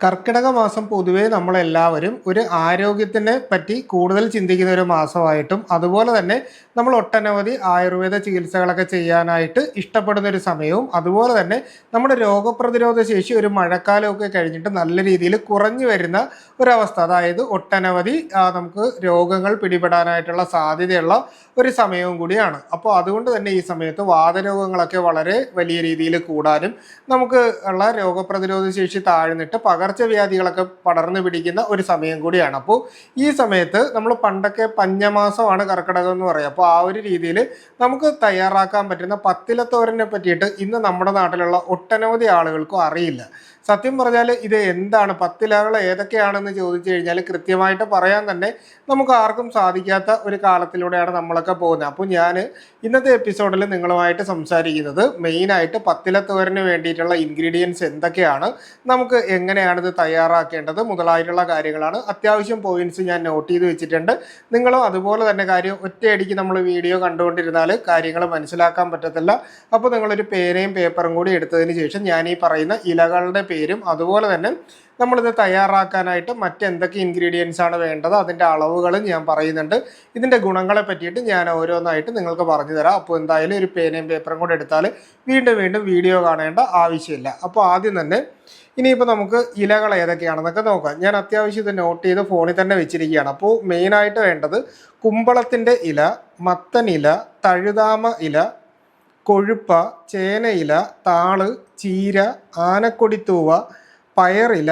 കർക്കിടക മാസം പൊതുവേ നമ്മളെല്ലാവരും ഒരു ആരോഗ്യത്തിനെ പറ്റി കൂടുതൽ ചിന്തിക്കുന്ന ഒരു മാസമായിട്ടും അതുപോലെ തന്നെ നമ്മൾ ഒട്ടനവധി ആയുർവേദ ചികിത്സകളൊക്കെ ചെയ്യാനായിട്ട് ഇഷ്ടപ്പെടുന്ന ഒരു സമയവും അതുപോലെ തന്നെ നമ്മുടെ രോഗപ്രതിരോധ ശേഷി ഒരു മഴക്കാലമൊക്കെ കഴിഞ്ഞിട്ട് നല്ല രീതിയിൽ കുറഞ്ഞു വരുന്ന ഒരവസ്ഥ. അതായത് ഒട്ടനവധി നമുക്ക് രോഗങ്ങൾ പിടിപെടാനായിട്ടുള്ള സാധ്യതയുള്ള ഒരു സമയവും കൂടിയാണ്. അപ്പോൾ അതുകൊണ്ട് തന്നെ ഈ സമയത്ത് വാതരോഗങ്ങളൊക്കെ വളരെ വലിയ രീതിയിൽ കൂടാനും നമുക്ക് ഉള്ള രോഗപ്രതിരോധ ശേഷി താഴ്ന്നിട്ട് പകർച്ചവ്യാധികളൊക്കെ പടർന്നു പിടിക്കുന്ന ഒരു സമയം കൂടിയാണ്. അപ്പോൾ ഈ സമയത്ത് നമ്മൾ പണ്ടൊക്കെ പഞ്ഞമാസമാണ് കർക്കിടകം എന്ന് പറയുക. അപ്പോൾ ആ ഒരു രീതിയിൽ നമുക്ക് തയ്യാറാക്കാൻ പറ്റുന്ന പത്തിലത്തോരനെ പറ്റിയിട്ട് ഇന്ന് നമ്മുടെ നാട്ടിലുള്ള ഒട്ടനവധി ആളുകൾക്കും അറിയില്ല. സത്യം പറഞ്ഞാൽ ഇത് എന്താണ്? പത്തിലകൾ ഏതൊക്കെയാണെന്ന് ചോദിച്ചു കഴിഞ്ഞാൽ കൃത്യമായിട്ട് പറയാൻ തന്നെ നമുക്ക് ആർക്കും സാധിക്കാത്ത ഒരു കാലത്തിലൂടെയാണ് നമ്മളൊക്കെ പോകുന്നത്. അപ്പോൾ ഞാൻ ഇന്നത്തെ എപ്പിസോഡിൽ നിങ്ങളുമായിട്ട് സംസാരിക്കുന്നത് മെയിനായിട്ട് പത്തിലത്തോരന് വേണ്ടിയിട്ടുള്ള ഇൻഗ്രീഡിയൻസ് എന്തൊക്കെയാണ്? നമുക്ക് എങ്ങനെയാണിത് തയ്യാറാക്കേണ്ടത്? മുതലായിട്ടുള്ള കാര്യങ്ങളാണ്. അത്യാവശ്യം പോയിന്റ്സ് ഞാൻ നോട്ട് ചെയ്ത് വെച്ചിട്ടുണ്ട്. നിങ്ങളും അതുപോലെ തന്നെ കാര്യം ഒറ്റയടിക്ക് നമ്മൾ വീഡിയോ കണ്ടുകൊണ്ടിരുന്നാൽ കാര്യങ്ങൾ മനസ്സിലാക്കാൻ പറ്റത്തില്ല. അപ്പോൾ നിങ്ങളൊരു പേനയും പേപ്പറും കൂടി എടുത്തതിന് ശേഷം ഞാൻ ഈ പറയുന്ന ഇലകളുടെ പേരും. അതുപോലെ തന്നെ നമ്മളിത് തയ്യാറാക്കാനായിട്ട് മറ്റെന്തൊക്കെ ഇൻഗ്രീഡിയൻസ് ആണ് വേണ്ടത് അതിന്റെ അളവുകളും ഞാൻ പറയുന്നുണ്ട്. ഇതിന്റെ ഗുണങ്ങളെ പറ്റിയിട്ട് ഞാൻ ഓരോന്നായിട്ട് നിങ്ങൾക്ക് പറഞ്ഞു തരാം. അപ്പോൾ എന്തായാലും ഒരു പേനയും പേപ്പറും കൂടെ എടുത്താൽ വീണ്ടും വീണ്ടും വീഡിയോ കാണേണ്ട ആവശ്യമില്ല. അപ്പോൾ ആദ്യം തന്നെ ഇനിയിപ്പോൾ നമുക്ക് ഇലകൾ ഏതൊക്കെയാണെന്നൊക്കെ നോക്കാം. ഞാൻ അത്യാവശ്യം ഇത് നോട്ട് ചെയ്ത് ഫോണിൽ തന്നെ വെച്ചിരിക്കുകയാണ്. അപ്പോൾ മെയിനായിട്ട് വേണ്ടത് കുമ്പളത്തിന്റെ ഇല മത്തൻ ഇല തഴുതാമ ഇല കൊഴുപ്പ ചേനയില താൾ ചീര ആനക്കൊടിത്തൂവ പയറില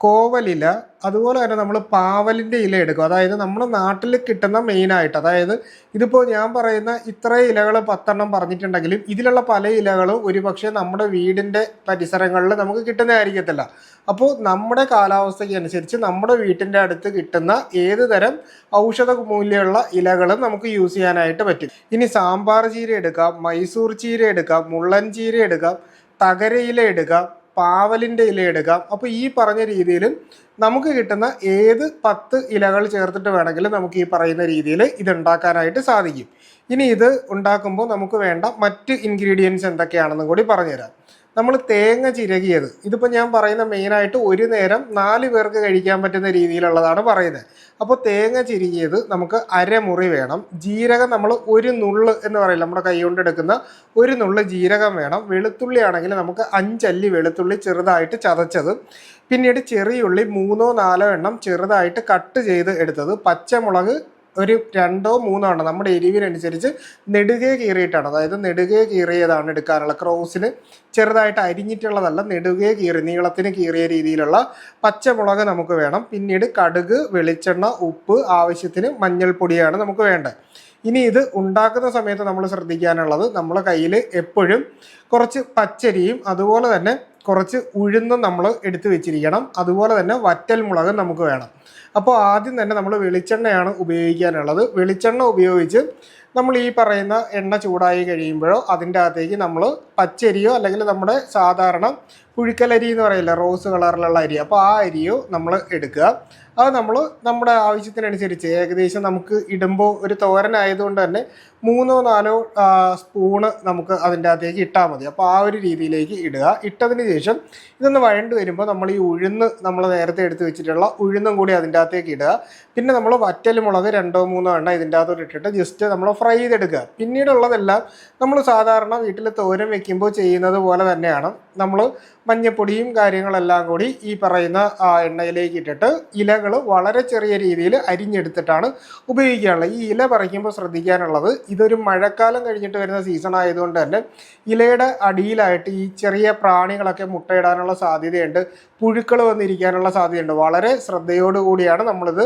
കോവലില അതുപോലെ തന്നെ നമ്മൾ പാവലിന്റെ ഇല എടുക്കും. അതായത് നമ്മുടെ നാട്ടിൽ കിട്ടുന്ന മെയിനായിട്ട് അതായത് ഇതിപ്പോൾ ഞാൻ പറയുന്ന ഇത്ര ഇലകൾ പത്തെണ്ണം പറഞ്ഞിട്ടുണ്ടെങ്കിലും ഇതിലുള്ള പല ഇലകളും ഒരുപക്ഷെ നമ്മുടെ വീടിന്റെ പരിസരങ്ങളിൽ നമുക്ക് കിട്ടുന്നതായിരിക്കത്തില്ല. അപ്പോൾ നമ്മുടെ കാലാവസ്ഥയ്ക്ക് അനുസരിച്ച് നമ്മുടെ വീട്ടിന്റെ അടുത്ത് കിട്ടുന്ന ഏത് തരം ഔഷധ മൂല്യമുള്ള ഇലകളും നമുക്ക് യൂസ് ചെയ്യാനായിട്ട് പറ്റും. ഇനി സാമ്പാർ ചീര എടുക്കാം മൈസൂർ ചീര എടുക്കാം മുള്ളൻ ചീര എടുക്കാം തകരയില എടുക്കാം പാവലിന്റെ ഇല എടുക്കാം അപ്പോൾ ഈ പറഞ്ഞ രീതിയിലും നമുക്ക് കിട്ടുന്ന ഏത് പത്ത് ഇലകൾ ചേർത്തിട്ട് വേണമെങ്കിലും നമുക്ക് ഈ പറയുന്ന രീതിയിൽ ഇത് ഉണ്ടാക്കാനായിട്ട് സാധിക്കും. ഇനി ഇത് ഉണ്ടാക്കുമ്പോൾ നമുക്ക് വേണ്ട മറ്റ് ഇൻഗ്രീഡിയൻസ് എന്തൊക്കെയാണെന്നും കൂടി പറഞ്ഞുതരാം. നമ്മൾ തേങ്ങ ചിരകിയത്. ഇതിപ്പോൾ ഞാൻ പറയുന്ന മെയിനായിട്ട് ഒരു നേരം നാല് പേർക്ക് കഴിക്കാൻ പറ്റുന്ന രീതിയിലുള്ളതാണ് പറയുന്നത്. അപ്പോൾ തേങ്ങ ചിരുകിയത് നമുക്ക് അരമുറി വേണം. ജീരകം നമ്മൾ ഒരു നുള്ള് എന്ന് പറയില്ല നമ്മുടെ കൈ കൊണ്ടെടുക്കുന്ന ഒരു നുള്ള് ജീരകം വേണം. വെളുത്തുള്ളി ആണെങ്കിൽ നമുക്ക് അഞ്ചല്ലി വെളുത്തുള്ളി ചെറുതായിട്ട് ചതച്ചത്. പിന്നീട് ചെറിയുള്ളി മൂന്നോ നാലോ എണ്ണം ചെറുതായിട്ട് കട്ട് ചെയ്ത് എടുത്തത് പച്ചമുളക് ഒരു രണ്ടോ മൂന്നോ എണ്ണം നമ്മുടെ എരിവിനനുസരിച്ച് നെടുകെ കീറിയിട്ടാണ്. അതായത് നെടുകെ കീറിയതാണ് എടുക്കാനുള്ള ക്രോസിന് ചെറുതായിട്ട് അരിഞ്ഞിട്ടുള്ളതല്ല നെടുകെ കീറി നീളത്തിന് കീറിയ രീതിയിലുള്ള പച്ചമുളക് നമുക്ക് വേണം. പിന്നീട് കടുക് വെളിച്ചെണ്ണ ഉപ്പ് ആവശ്യത്തിന് മഞ്ഞൾപ്പൊടിയാണ് നമുക്ക് വേണ്ടത്. ഇനി ഇത് ഉണ്ടാക്കുന്ന സമയത്ത് നമ്മൾ ശ്രദ്ധിക്കാനുള്ളത് നമ്മുടെ കയ്യിൽ എപ്പോഴും കുറച്ച് പച്ചരിയും അതുപോലെ തന്നെ കുറച്ച് ഉഴുന്ന് നമ്മൾ എടുത്തു വെച്ചിരിക്കണം. അതുപോലെ തന്നെ വറ്റൽ മുളകും നമുക്ക് വേണം. അപ്പോൾ ആദ്യം തന്നെ നമ്മൾ വെളിച്ചെണ്ണയാണ് ഉപയോഗിക്കാനുള്ളത്. വെളിച്ചെണ്ണ ഉപയോഗിച്ച് നമ്മൾ ഈ പറയുന്ന എണ്ണ ചൂടായി കഴിയുമ്പോഴോ അതിന്റെ അകത്തേക്ക് നമ്മൾ പച്ചരിയോ അല്ലെങ്കിൽ നമ്മുടെ സാധാരണ പുഴുക്കലരി എന്ന് പറയില്ല റോസ് കളറിലുള്ള അരി. അപ്പോൾ ആ അരിയോ നമ്മൾ എടുക്കുക. അത് നമ്മൾ നമ്മുടെ ആവശ്യത്തിനനുസരിച്ച് ഏകദേശം നമുക്ക് ഇടുമ്പോൾ ഒരു തോരനായതുകൊണ്ട് തന്നെ മൂന്നോ നാലോ സ്പൂണ് നമുക്ക് അതിന്റെ അകത്തേക്ക് ഇട്ടാൽ മതി. അപ്പോൾ ആ ഒരു രീതിയിലേക്ക് ഇടുക. ഇട്ടതിന് ശേഷം ഇതൊന്ന് വഴണ്ട് വരുമ്പോൾ നമ്മൾ ഈ ഉഴുന്ന് നമ്മൾ നേരത്തെ എടുത്ത് വെച്ചിട്ടുള്ള ഉഴുന്നും കൂടി അതിന്റെ അകത്തേക്ക് ഇടുക. പിന്നെ നമ്മൾ വറ്റൽ മുളക് രണ്ടോ മൂന്നോ എണ്ണ ഇതിന്റെ അകത്തോട്ട് ഇട്ടിട്ട് ജസ്റ്റ് നമ്മൾ ഫ്രൈ ചെയ്തെടുക്കുക. പിന്നീടുള്ളതെല്ലാം നമ്മൾ സാധാരണ വീട്ടിൽ തോരൻ വെക്കുമ്പോൾ ചെയ്യുന്നത് പോലെ തന്നെയാണ്. നമ്മൾ മഞ്ഞപ്പൊടിയും കാര്യങ്ങളെല്ലാം കൂടി ഈ പറയുന്ന എണ്ണയിലേക്ക് ഇട്ടിട്ട് ഇലകൾ വളരെ ചെറിയ രീതിയിൽ അരിഞ്ഞെടുത്തിട്ടാണ് ഉപയോഗിക്കാനുള്ളത് ഈ ഇല പറിക്കുമ്പോൾ ശ്രദ്ധിക്കാനുള്ളത് ഇതൊരു മഴക്കാലം കഴിഞ്ഞിട്ട് വരുന്ന സീസൺ ആയതുകൊണ്ട് തന്നെ ഇലയുടെ അടിയിലായിട്ട് ഈ ചെറിയ പ്രാണികളൊക്കെ മുട്ടയിടാനുള്ള സാധ്യതയുണ്ട്. പുഴുക്കൾ വന്നിരിക്കാനുള്ള സാധ്യതയുണ്ട്. വളരെ ശ്രദ്ധയോടുകൂടിയാണ് നമ്മളിത്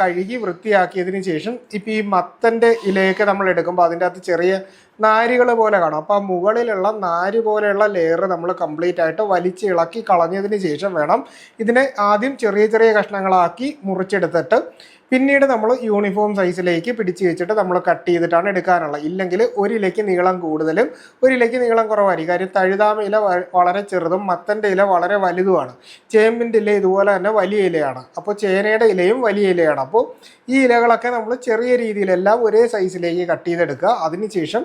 കഴുകി വൃത്തിയാക്കിയതിന് ശേഷം ഇപ്പം ഈ മത്തന്റെ ഇലയൊക്കെ നമ്മൾ എടുക്കുമ്പോൾ അതിന്റെ അകത്ത് ചെറിയ നാരുകൾ പോലെ കാണും. അപ്പോൾ ആ മുകളിലുള്ള നാര് പോലെയുള്ള ലെയർ നമ്മൾ കംപ്ലീറ്റ് ആയിട്ട് വലിച്ച് ഇളക്കി കളഞ്ഞതിന് ശേഷം വേണം ഇതിനെ ആദ്യം ചെറിയ ചെറിയ കഷ്ണങ്ങളാക്കി മുറിച്ചെടുത്തിട്ട് പിന്നീട് നമ്മൾ യൂണിഫോം സൈസിലേക്ക് പിടിച്ച് വെച്ചിട്ട് നമ്മൾ കട്ട് ചെയ്തിട്ടാണ് എടുക്കാനുള്ളത്. ഇല്ലെങ്കിൽ ഒരു ഇലയ്ക്ക് നീളം കൂടുതലും ഒരു ഇലയ്ക്ക് നീളം കുറവായിരിക്കും. കാര്യം തഴുതാമ ഇല വളരെ ചെറുതും മത്തന്റെ ഇല വളരെ വലുതുമാണ്. ചേമ്പിന്റെ ഇല ഇതുപോലെ തന്നെ വലിയ ഇലയാണ്. അപ്പോൾ ചേനയുടെ ഇലയും വലിയ ഇലയാണ്. അപ്പോൾ ഈ ഇലകളൊക്കെ നമ്മൾ ചെറിയ രീതിയിലെല്ലാം ഒരേ സൈസിലേക്ക് കട്ട് ചെയ്തെടുക്കുക. അതിനുശേഷം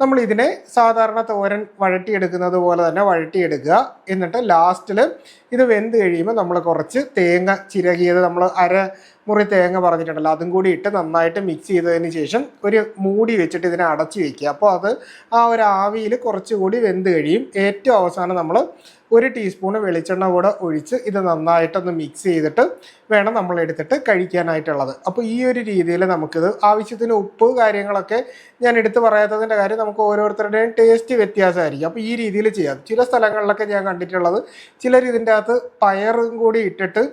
നമ്മൾ ഇതിനെ സാധാരണ തോരൻ വഴട്ടിയെടുക്കുന്നത് പോലെ തന്നെ വഴട്ടിയെടുക്കുക എന്നിട്ട് ലാസ്റ്റിൽ ഇത് വെന്ത് കഴിയുമ്പോൾ നമ്മൾ കുറച്ച് തേങ്ങ ചിരകിയത് നമ്മൾ അര മുറി തേങ്ങ പറഞ്ഞിട്ടുണ്ടല്ലോ അതും കൂടി ഇട്ട് നന്നായിട്ട് മിക്സ് ചെയ്തതിന് ശേഷം ഒരു മൂടി വെച്ചിട്ട് ഇതിനെ അടച്ചു വെക്കുക. അപ്പോൾ അത് ആ ഒരു ആവിയിൽ കുറച്ചുകൂടി വെന്ത് കഴിയും. ഏറ്റവും അവസാനം നമ്മൾ ഒരു ടീസ്പൂണ് വെളിച്ചെണ്ണ കൂടെ ഒഴിച്ച് ഇത് നന്നായിട്ടൊന്ന് മിക്സ് ചെയ്തിട്ട് വേണം നമ്മൾ എടുത്തിട്ട് കഴിക്കാനായിട്ടുള്ളത്. അപ്പോൾ ഈ ഒരു രീതിയിൽ നമുക്കിത് ആവശ്യത്തിന് ഉപ്പ് കാര്യങ്ങളൊക്കെ ഞാൻ എടുത്ത് പറയാത്തതിന്റെ കാര്യം നമുക്ക് ഓരോരുത്തരുടെയും ടേസ്റ്റ് വ്യത്യാസമായിരിക്കും. അപ്പോൾ ഈ രീതിയിൽ ചെയ്യാം. ചില സ്ഥലങ്ങളിലൊക്കെ ഞാൻ കണ്ടിട്ടുള്ളത് ചിലർ ഇതിന്റെ അകത്ത് പയറും കൂടി ഇട്ടിട്ട്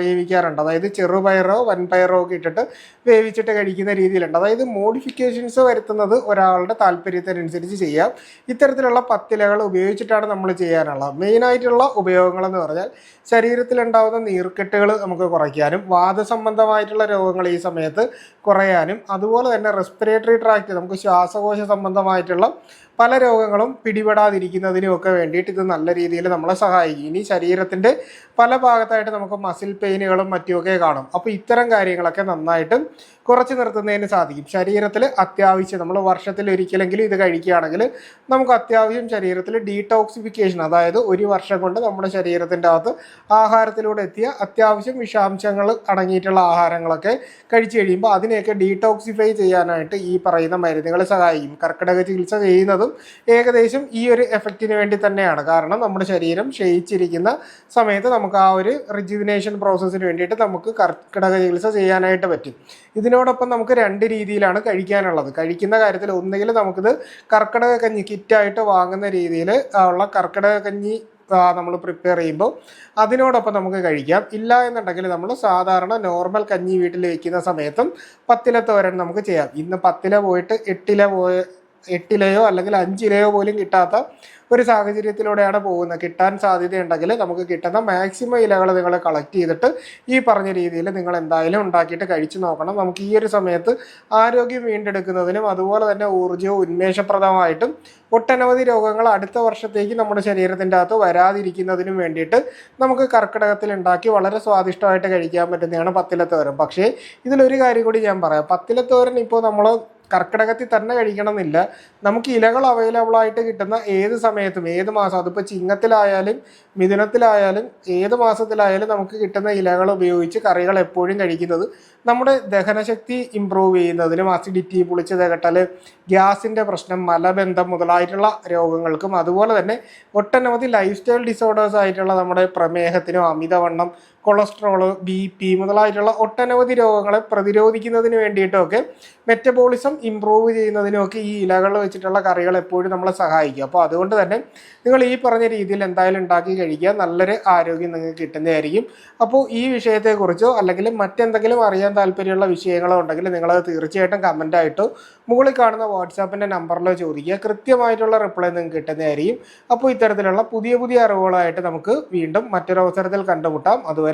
വേവിക്കാറുണ്ട്. അതായത് ചെറുപയറോ വൻപയറോ ഒക്കെ ഇട്ടിട്ട് വേവിച്ചിട്ട് കഴിക്കുന്ന രീതിയിലുണ്ട്. അതായത് മോഡിഫിക്കേഷൻസ് വരുത്തുന്നത് ഒരാളുടെ താല്പര്യത്തിനനുസരിച്ച് ചെയ്യാം. ഇത്തരത്തിലുള്ള പത്തിലകൾ ഉപയോഗിച്ചിട്ടാണ് നമ്മൾ ചെയ്യാനുള്ളത് മെയിനായിട്ടുള്ള ഉപയോഗങ്ങളെന്ന് പറഞ്ഞാൽ ശരീരത്തിലുണ്ടാകുന്ന നീർക്കെട്ടുകൾ നമുക്ക് കുറയ്ക്കാനും വാദസംബന്ധമായിട്ടുള്ള രോഗങ്ങൾ ഈ സമയത്ത് കുറയാനും അതുപോലെ തന്നെ റെസ്പിറേറ്ററി ട്രാക്റ്റ് നമുക്ക് ശ്വാസകോശ സംബന്ധമായിട്ടുള്ള പല രോഗങ്ങളും പിടിപെടാതിരിക്കുന്നതിനും ഒക്കെ വേണ്ടിയിട്ട് ഇത് നല്ല രീതിയിൽ നമ്മളെ സഹായിക്കും. ഇനി ശരീരത്തിന്റെ പല ഭാഗത്തായിട്ട് നമുക്ക് മസിൽ പെയിനുകളും മറ്റുമൊക്കെ കാണും. അപ്പോൾ ഇത്തരം കാര്യങ്ങളൊക്കെ നന്നായിട്ട് കുറച്ച് നിർത്തുന്നതിന് സാധിക്കും. ശരീരത്തിൽ അത്യാവശ്യം നമ്മൾ വർഷത്തിൽ ഒരിക്കലെങ്കിലും ഇത് കഴിക്കുകയാണെങ്കിൽ നമുക്ക് അത്യാവശ്യം ശരീരത്തിൽ ഡീടോക്സിഫിക്കേഷൻ അതായത് ഒരു വർഷം കൊണ്ട് നമ്മുടെ ശരീരത്തിന്റെ അകത്ത് ആഹാരത്തിലൂടെ എത്തിയ അത്യാവശ്യം വിഷാംശങ്ങൾ അടങ്ങിയിട്ടുള്ള ആഹാരങ്ങളൊക്കെ കഴിച്ചു കഴിയുമ്പോൾ അതിനെയൊക്കെ ഡീടോക്സിഫൈ ചെയ്യാനായിട്ട് ഈ പറയുന്ന മരുന്നുകൾ സഹായിക്കും. കർക്കിടക ചികിത്സ ചെയ്യുന്നതും ഏകദേശം ഈ ഒരു എഫക്റ്റിന് വേണ്ടി തന്നെയാണ്. കാരണം നമ്മുടെ ശരീരം ക്ഷയിച്ചിരിക്കുന്ന സമയത്ത് നമുക്ക് ആ ഒരു റിജുവിനേഷൻ പ്രോസസ്സിന് വേണ്ടിയിട്ട് നമുക്ക് കർക്കിടക ചികിത്സ ചെയ്യാനായിട്ട് പറ്റും. ഇതിനോടൊപ്പം നമുക്ക് രണ്ട് രീതിയിലാണ് കഴിക്കാനുള്ളത്. കഴിക്കുന്ന കാര്യത്തിൽ ഒന്നുകിൽ നമുക്കിത് കർക്കിടക കഞ്ഞി കിറ്റായിട്ട് വാങ്ങുന്ന രീതിയിൽ ഉള്ള കർക്കിടക കഞ്ഞി നമ്മൾ പ്രിപ്പയർ ചെയ്യുമ്പോൾ അതിനോടൊപ്പം നമുക്ക് കഴിക്കാം. ഇല്ല എന്നുണ്ടെങ്കിൽ നമ്മൾ സാധാരണ നോർമൽ കഞ്ഞി വീട്ടിൽ വെക്കുന്ന സമയത്തും പത്തില തോരൻ നമുക്ക് ചെയ്യാം. ഇന്ന് പത്തില പോയിട്ട് എട്ടില പോയ എട്ടിലയോ അല്ലെങ്കിൽ അഞ്ചിലയോ പോലും കിട്ടാത്ത ഒരു സാഹചര്യത്തിലൂടെയാണ് പോകുന്നത്. കിട്ടാൻ സാധ്യതയുണ്ടെങ്കിൽ നമുക്ക് കിട്ടുന്ന മാക്സിമം ഇലകൾ നിങ്ങൾ കളക്ട് ചെയ്തിട്ട് ഈ പറഞ്ഞ രീതിയിൽ നിങ്ങൾ എന്തായാലും ഉണ്ടാക്കിയിട്ട് കഴിച്ചു നോക്കണം. നമുക്ക് ഈ ഒരു സമയത്ത് ആരോഗ്യം വീണ്ടെടുക്കുന്നതിനും അതുപോലെ തന്നെ ഊർജവും ഉന്മേഷപ്രദമായിട്ടും ഒട്ടനവധി രോഗങ്ങൾ അടുത്ത വർഷത്തേക്ക് നമ്മുടെ ശരീരത്തിന്റെ അകത്ത് വരാതിരിക്കുന്നതിനും വേണ്ടിയിട്ട് നമുക്ക് കർക്കിടകത്തിൽ ഉണ്ടാക്കി വളരെ സ്വാദിഷ്ടമായിട്ട് കഴിക്കാൻ പറ്റുന്നതാണ് പത്തിലത്തോരൻ. പക്ഷേ ഇതിലൊരു കാര്യം കൂടി ഞാൻ പറയാം. പത്തിലത്തോരൻ ഇപ്പോൾ നമ്മൾ കർക്കിടകത്തിൽ തന്നെ കഴിക്കണം എന്നില്ല നമുക്ക് ഇലകൾ അവൈലബിൾ ആയിട്ട് കിട്ടുന്ന ഏത് സമയത്തും ഏത് മാസം അതിപ്പോൾ ചിങ്ങത്തിലായാലും മിഥുനത്തിലായാലും ഏത് മാസത്തിലായാലും നമുക്ക് കിട്ടുന്ന ഇലകൾ ഉപയോഗിച്ച് കറികൾ എപ്പോഴും കഴിക്കുന്നത് നമ്മുടെ ദഹനശക്തി ഇമ്പ്രൂവ് ചെയ്യുന്നതിനും അസിഡിറ്റി പുളിച്ച് തകട്ടൽ ഗ്യാസിന്റെ പ്രശ്നം മലബന്ധം മുതലായിട്ടുള്ള രോഗങ്ങൾക്കും അതുപോലെ തന്നെ ഒട്ടനവധി ലൈഫ് സ്റ്റൈൽ ഡിസോർഡേഴ്സ് ആയിട്ടുള്ള നമ്മുടെ പ്രമേഹത്തിനും അമിതവണ്ണം കൊളസ്ട്രോൾ ബി പി മുതലായിട്ടുള്ള ഒട്ടനവധി രോഗങ്ങളെ പ്രതിരോധിക്കുന്നതിന് വേണ്ടിയിട്ടൊക്കെ മെറ്റബോളിസം ഇമ്പ്രൂവ് ചെയ്യുന്നതിനുമൊക്കെ ഈ ഇലകൾ വെച്ചിട്ടുള്ള കറികൾ എപ്പോഴും നമ്മളെ സഹായിക്കും. അപ്പോൾ അതുകൊണ്ട് തന്നെ നിങ്ങൾ ഈ പറഞ്ഞ രീതിയിൽ എന്തായാലും ഉണ്ടാക്കി കഴിക്കുക. നല്ലൊരു ആരോഗ്യം നിങ്ങൾക്ക് കിട്ടുന്നതായിരിക്കും. അപ്പോൾ ഈ വിഷയത്തെക്കുറിച്ചോ അല്ലെങ്കിൽ മറ്റെന്തെങ്കിലും അറിയാൻ താല്പര്യമുള്ള വിഷയങ്ങളോ ഉണ്ടെങ്കിൽ നിങ്ങളത് തീർച്ചയായിട്ടും കമന്റായിട്ടോ മുകളിൽ കാണുന്ന വാട്സാപ്പിന്റെ നമ്പറിലോ ചോദിക്കുക. കൃത്യമായിട്ടുള്ള റിപ്ലൈ നിങ്ങൾക്ക് കിട്ടുന്നതായിരിക്കും. അപ്പോൾ ഇത്തരത്തിലുള്ള പുതിയ പുതിയ അറിവുകളായിട്ട് നമുക്ക് വീണ്ടും മറ്റൊരവസരത്തിൽ കണ്ടുമുട്ടാം. അതുവരെ